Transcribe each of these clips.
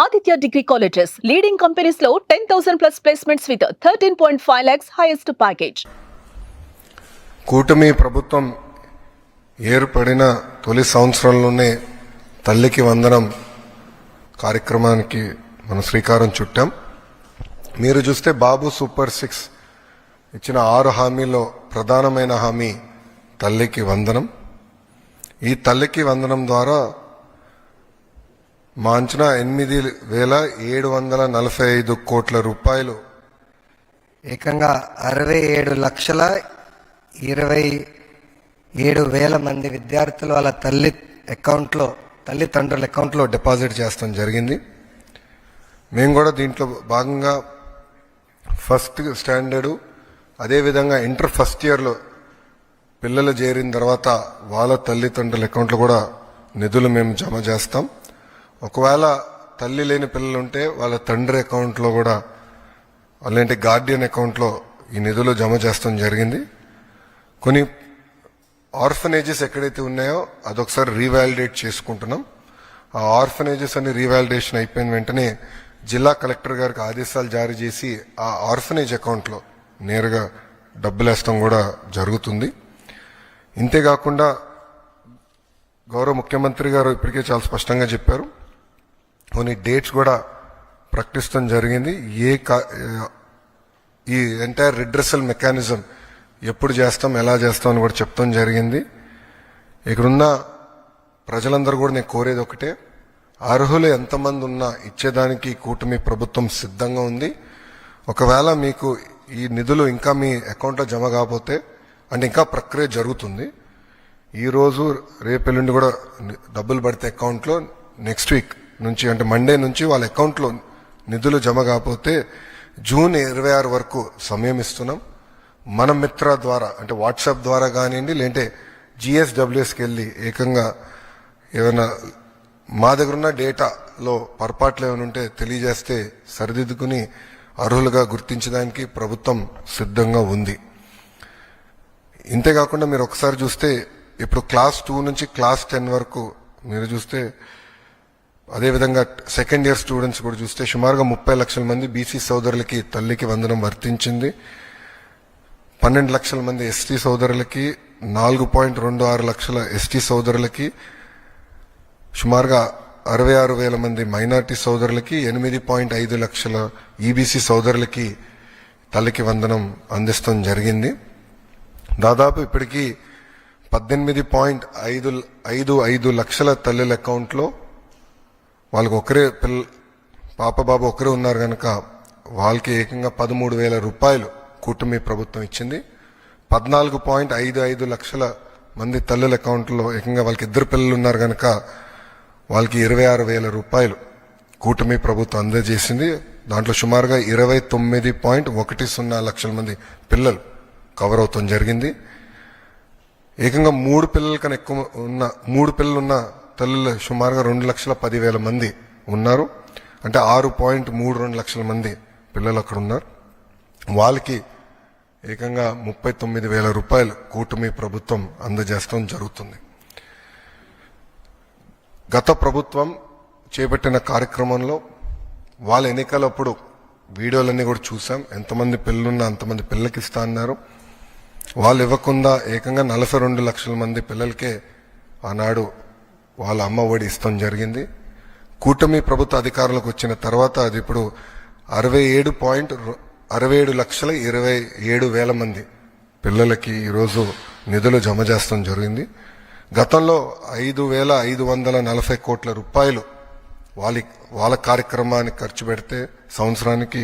Aditya degree colleges leading కంపెనీస్లో ten thousand plus placements with thirteen point five lakhs highest package కూటమి ప్రభుత్వం ఏర్పడిన తొలి సంవత్సరంలోనే తల్లికి వందనం కార్యక్రమానికి మనం శ్రీకారం చుట్టాం. మీరు చూస్తే బాబు సూపర్ సిక్స్ ఇచ్చిన ఆరు హామీల్లో ప్రధానమైన హామీ తల్లికి వందనం. ఈ తల్లికి వందనం ద్వారా మా అంచనా ఎనిమిది వేల ఏడు వందల నలభై ఐదు కోట్ల రూపాయలు. ఏకంగా అరవై ఏడు లక్షల ఇరవై ఏడు వేల మంది విద్యార్థులు వాళ్ళ తల్లి అకౌంట్లో తల్లిదండ్రుల అకౌంట్లో డిపాజిట్ చేస్తాం జరిగింది. మేము కూడా దీంట్లో భాగంగా ఫస్ట్ స్టాండర్డు అదేవిధంగా ఇంటర్ ఫస్ట్ ఇయర్లో పిల్లలు చేరిన తర్వాత వాళ్ళ తల్లిదండ్రుల అకౌంట్లో కూడా నిధులు మేము జమ చేస్తాం. ఒకవేళ తల్లి లేని పిల్లలు ఉంటే వాళ్ళ తండ్రి అకౌంట్లో కూడా అలాంటి గార్డియన్ అకౌంట్లో ఈ నిధులు జమ చేస్తాం జరిగింది. కొన్ని ఆర్ఫనేజెస్ ఎక్కడైతే ఉన్నాయో అదొకసారి రీవాలిడేట్ చేసుకుంటున్నాం. ఆ ఆర్ఫనేజెస్ అన్ని రీవాలిడేషన్ అయిపోయిన వెంటనే జిల్లా కలెక్టర్ గారికి ఆదేశాలు జారీ చేసి ఆ ఆర్ఫనేజ్ అకౌంట్లో నేరుగా డబ్బులు వేస్తాం కూడా జరుగుతుంది. ఇంతేకాకుండా గౌరవ ముఖ్యమంత్రి గారు ఇప్పటికే చాలా స్పష్టంగా చెప్పారు. కొన్ని డేట్స్ కూడా ప్రకటించడం జరిగింది. ఏ కా- ఈ ఎంటైర్ రిడ్రెసల్ మెకానిజం ఎప్పుడు చేస్తాం ఎలా చేస్తాం అని కూడా చెప్తాం జరిగింది. ఇక్కడున్న ప్రజలందరూ కూడా నేను కోరేది ఒకటే అర్హులు ఎంతమంది ఉన్నా ఇచ్చేదానికి కూటమి ప్రభుత్వం సిద్ధంగా ఉంది. ఒకవేళ మీకు ఈ నిధులు ఇంకా మీ అకౌంట్లో జమ కాకపోతే అంటే ఇంకా ప్రక్రియ జరుగుతుంది. ఈరోజు రేపు ఎల్లుండి కూడా డబ్బులు పడితే అకౌంట్లో నెక్స్ట్ వీక్ నుంచి అంటే మండే నుంచి వాళ్ళ అకౌంట్లో నిధులు జమ కాకపోతే జూన్ ఇరవై ఆరు వరకు సమయం ఇస్తున్నాం. మన మిత్ర ద్వారా అంటే వాట్సాప్ ద్వారా కానివ్వండి లేదంటే జిఎస్డబ్ల్యూఎస్కి వెళ్ళి ఏకంగా ఏమైనా మా దగ్గర ఉన్న డేటాలో పొరపాట్లు ఏమైనా ఉంటే తెలియజేస్తే సరిదిద్దుకుని అర్హులుగా గుర్తించడానికి ప్రభుత్వం సిద్ధంగా ఉంది. ఇంతేకాకుండా మీరు ఒకసారి చూస్తే ఇప్పుడు క్లాస్ టూ నుంచి క్లాస్ టెన్ వరకు మీరు చూస్తే అదేవిధంగా సెకండ్ ఇయర్ స్టూడెంట్స్ కూడా చూస్తే సుమారుగా ముప్పై లక్షల మంది బీసీ సోదరులకి తల్లికి వందనం వర్తించింది. పన్నెండు లక్షల మంది ఎస్టీ సోదరులకి నాలుగు పాయింట్ రెండు ఆరు లక్షల ఎస్టీ సోదరులకి సుమారుగా అరవై ఆరు వేల మంది మైనార్టీ సోదరులకి ఎనిమిది పాయింట్ ఐదు లక్షల ఈబీసీ సోదరులకి తల్లికి వందనం అందిస్తాం జరిగింది. దాదాపు ఇప్పటికీ పద్దెనిమిది పాయింట్ ఐదు ఐదు ఐదు లక్షల తల్లుల అకౌంట్లో వాళ్ళకి ఒకరే పిల్ల పాప బాబు ఒకరే ఉన్నారు కనుక వాళ్ళకి ఏకంగా పదమూడు వేల రూపాయలు కూటమి ప్రభుత్వం ఇచ్చింది. పద్నాలుగు పాయింట్ ఐదు ఐదు లక్షల మంది తల్లుల అకౌంట్లో ఏకంగా వాళ్ళకి ఇద్దరు పిల్లలు ఉన్నారు కనుక వాళ్ళకి ఇరవై ఆరు వేల రూపాయలు కూటమి ప్రభుత్వం అందజేసింది. దాంట్లో సుమారుగా ఇరవై తొమ్మిది పాయింట్ ఒకటి సున్నా లక్షల మంది పిల్లలు కవర్ అవుతాం జరిగింది. ఏకంగా మూడు పిల్లల కన్నా ఎక్కువ ఉన్న మూడు పిల్లలు ఉన్న తల్లులు సుమారుగా రెండు లక్షల పదివేల మంది ఉన్నారు. అంటే ఆరు పాయింట్ మూడు రెండు లక్షల మంది పిల్లలు అక్కడ ఉన్నారు. వాళ్ళకి ఏకంగా ముప్పై తొమ్మిది వేల రూపాయలు కూటమి ప్రభుత్వం అందజేస్తాం జరుగుతుంది. గత ప్రభుత్వం చేపట్టిన కార్యక్రమంలో వాళ్ళ ఎన్నికలప్పుడు వీడియోలన్నీ కూడా చూసాం. ఎంతమంది పిల్లలున్నా అంతమంది పిల్లలకి ఇస్తా అన్నారు. వాళ్ళు ఇవ్వకుండా ఏకంగా నలభై రెండు లక్షల మంది పిల్లలకే ఆనాడు వాళ్ళ అమ్మ ఒడి ఇస్తాం జరిగింది. కూటమి ప్రభుత్వ అధికారులకు వచ్చిన తర్వాత అది ఇప్పుడు అరవై ఏడు పాయింట్ అరవై ఏడు లక్షల ఇరవై ఏడు వేల మంది పిల్లలకి ఈరోజు నిధులు జమ చేస్తాం జరిగింది. గతంలో ఐదు వేల ఐదు వందల నలభై కోట్ల రూపాయలు వాళ్ళ వాళ్ళ కార్యక్రమానికి ఖర్చు పెడితే సంవత్సరానికి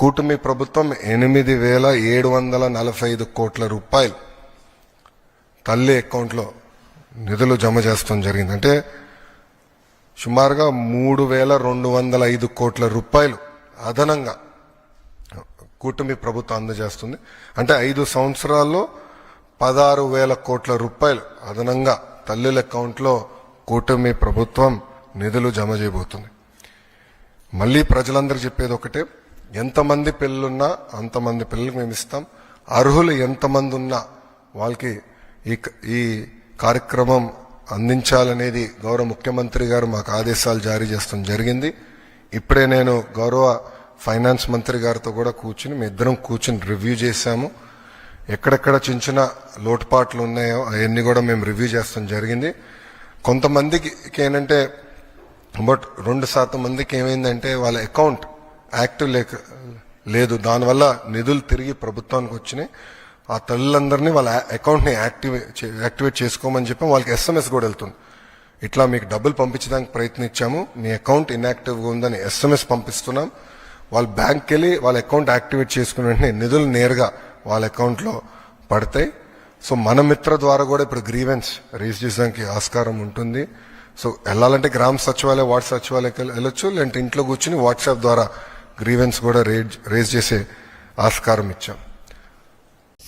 కూటమి ప్రభుత్వం ఎనిమిది వేల ఏడు వందల నలభై ఐదు కోట్ల రూపాయలు తల్లి అకౌంట్లో నిధులు జమ చేస్తాం జరిగింది. అంటే సుమారుగా మూడు వేల రెండు వందల ఐదు కోట్ల రూపాయలు అదనంగా కూటమి ప్రభుత్వం అందజేస్తుంది. అంటే ఐదు సంవత్సరాల్లో పదహారు వేల కోట్ల రూపాయలు అదనంగా తల్లుల అకౌంట్లో కూటమి ప్రభుత్వం నిధులు జమ చేయబోతుంది. మళ్ళీ ప్రజలందరూ చెప్పేది ఒకటే ఎంతమంది పిల్లలున్నా అంతమంది పిల్లలకు మేము ఇస్తాం. అర్హులు ఎంతమంది ఉన్నా వాళ్ళకి ఈ ఈ కార్యక్రమం అందించాలనేది గౌరవ ముఖ్యమంత్రి గారు మాకు ఆదేశాలు జారీ చేస్తాం జరిగింది. ఇప్పుడే నేను గౌరవ ఫైనాన్స్ మంత్రి గారితో కూడా కూర్చుని మీ ఇద్దరం కూర్చుని రివ్యూ చేశాము. ఎక్కడెక్కడ చిన్న చిన్న లోటుపాట్లు ఉన్నాయో అవన్నీ కూడా మేము రివ్యూ చేస్తాం జరిగింది. కొంతమందికి ఏంటంటే బట్ రెండు శాతం మందికి ఏమైందంటే వాళ్ళ అకౌంట్ యాక్టివ్ లేక లేదు. దానివల్ల నిధులు తిరిగి ప్రభుత్వానికి వచ్చినాయి. ఆ తల్లులందరినీ వాళ్ళ అకౌంట్ని యాక్టివేట్ యాక్టివేట్ చేసుకోమని చెప్పి వాళ్ళకి ఎస్ఎంఎస్ కూడా వెళ్తుంది. ఇట్లా మీకు డబ్బులు పంపించడానికి ప్రయత్నించాము. మీ అకౌంట్ ఇన్యాక్టివ్గా ఉందని ఎస్ఎంఎస్ పంపిస్తున్నాం. వాళ్ళ బ్యాంక్కి వెళ్ళి వాళ్ళ అకౌంట్ యాక్టివేట్ చేసుకున్న వెంటనే నిధులు నేరుగా వాళ్ళ అకౌంట్లో పడతాయి. సో మన మిత్ర ద్వారా కూడా ఇప్పుడు గ్రీవెన్స్ రేజ్ చేయడానికి ఆస్కారం ఉంటుంది. సో వెళ్ళాలంటే గ్రామ సచివాలయ వార్డ్ సచివాలయకి వెళ్ళొచ్చు. లేదంటే ఇంట్లో కూర్చుని వాట్సాప్ ద్వారా గ్రీవెన్స్ కూడా రేజ్ రేజ్ చేసే ఆస్కారం ఇచ్చాం.